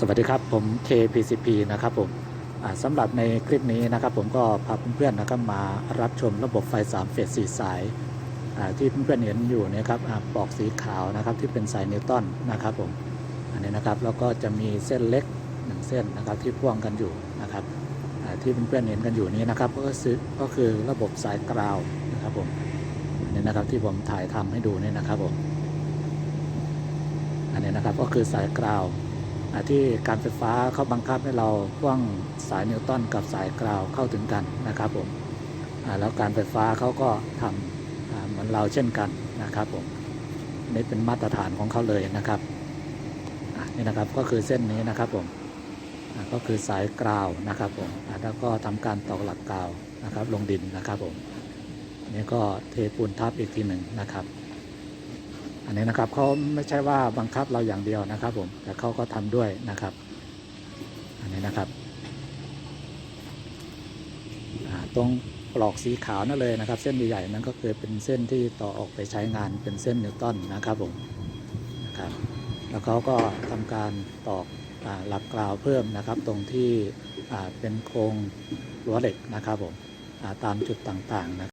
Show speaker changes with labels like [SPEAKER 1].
[SPEAKER 1] สวัสดีครับผม KPCP นะครับผมสำหรับในคลิปนี้นะครับผมก็พาเพื่อนๆนะครับมารับชมระบบไฟ 3 เฟส 4 สายที่เพื่อนๆเห็นอยู่เนะครับอปลอกสีขาวนะครับที่เป็นสายนิวตันนะครับผมอันนี้นะครับแล้วก็จะมีเส้นเล็กหนึ่งเส้นนะครับที่พ่วงกันอยู่นะครับที่เพื่อนๆเห็นกันอยู่นี้นะครับก็คือก็คือระบบสายกราวนะครับผมอันนี้นะครับที่ผมถ่ายทำให้ดูนี่นะครับผมอันนี้นะครับก็คือสายกราว ที่การไฟฟ้าเขาบังคับให้เราพ่วงสายนิวตันกับสายกราวเข้าถึงกันนะครับผมแล้วการไฟฟ้าเขาก็ทำเหมือนเราเช่นกันนะครับผมนี่เป็นมาตรฐานของเขาเลยนะครับนี่นะครับก็คือเส้นนี้นะครับผมก็คือสายกราวนะครับผมแล้วก็ทำการตอกหลักกราวนะครับ ลงดินนะครับผมนี่ก็เทปูนทับอีกทีหนึ่งนะครับ อันนี้นะครับเขาไม่ใช่ว่าบังคับเราอย่างเดียวนะครับ ผมแต่เขาก็ทำด้วยนะครับ อันนี้นะครับตรงปลอกสีขาวนั่นเลยนะครับ เส้นใหญ่ๆนั้นก็คือเป็นเส้นที่ต่อออกไปใช้งานเป็นเส้นนิวตันนะครับผมนะครับแล้วเขาก็ทำการตอกหลักกราวเพิ่มนะครับ ตรงที่เป็นโครงรั้วเหล็กนะครับผมตามจุดต่างๆนะ